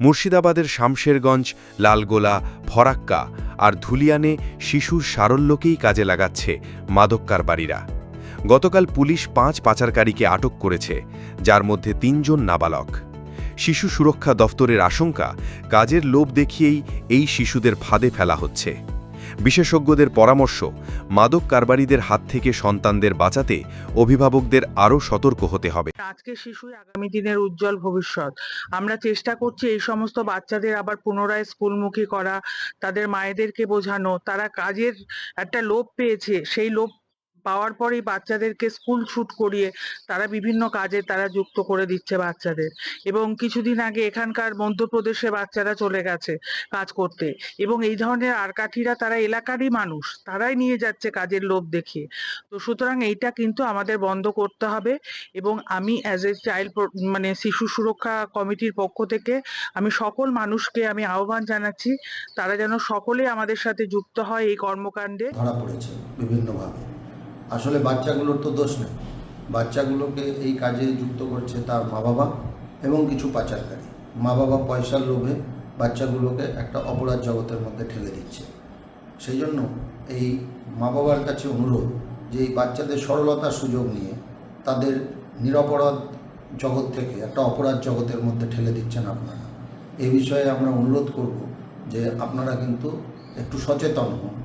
মুর্শিদাবাদের শামশেরগঞ্জ, লালগোলা, ফরাক্কা আর ধুলিয়ানে শিশুর সারল্যকেই কাজে লাগাচ্ছে মাদক কারবারিরা গতকাল পুলিশ পাঁচ পাচারকারীকে আটক করেছে, যার মধ্যে তিনজন নাবালক। শিশু সুরক্ষা দফতরের আশঙ্কা, কাজের লোভ দেখিয়েই এই শিশুদের ফাঁদে ফেলা হচ্ছে। বিশেষজ্ঞদের পরামর্শ, মাদক কারবারিদের হাত থেকে সন্তানদের বাঁচাতে অভিভাবকদের আরও সতর্ক হতে হবে। আজকে শিশুই আগামী দিনের উজ্জ্বল ভবিষ্যৎ। আমরা চেষ্টা করছি এই সমস্ত বাচ্চাদের আবার পুনরায় স্কুলমুখী করা, তাদের মায়েদেরকে বোঝানো, তারা কাজের একটা লোভ পেয়েছে, সেই লোভ পাওয়ার পরেই বাচ্চাদেরকে স্কুল ছুট করিয়ে তারা বিভিন্ন কাজে তারা যুক্ত করে দিচ্ছে বাচ্চাদের। এবং কিছুদিন আগে এখানকার মধ্যপ্রদেশে বাচ্চারা চলে গেছে কাজ করতে। এবং এই ধরনের আরকাঠিরা তারা এলাকারই মানুষ, তারাই নিয়ে যাচ্ছে কাজের লোভ দেখিয়ে। তো সুতরাং এইটা কিন্তু আমাদের বন্ধ করতে হবে এবং আমি অ্যাজ এ চাইল্ড মানে শিশু সুরক্ষা কমিটির পক্ষ থেকে আমি সকল মানুষকে আমি আহ্বান জানাচ্ছি, তারা যেন সকলে আমাদের সাথে যুক্ত হয় এই কর্মকাণ্ডে। ধরা পড়েছে বিভিন্নভাবে। আসলে বাচ্চাগুলোর তো দোষ নেই। বাচ্চাগুলোকে এই কাজে যুক্ত করছে তার মা বাবা এবং কিছু পাচারকারী। মা বাবা পয়সার লোভে বাচ্চাগুলোকে একটা অপরাধ জগতের মধ্যে ঠেলে দিচ্ছে। সেই জন্য এই মা বাবার কাছে অনুরোধ যে এই বাচ্চাদের সরলতার সুযোগ নিয়ে তাদের নিরপরাধ জগৎ থেকে একটা অপরাধ জগতের মধ্যে ঠেলে দিচ্ছেন আপনারা। এ বিষয়ে আমরা অনুরোধ করব যে আপনারা কিন্তু একটু সচেতন হন।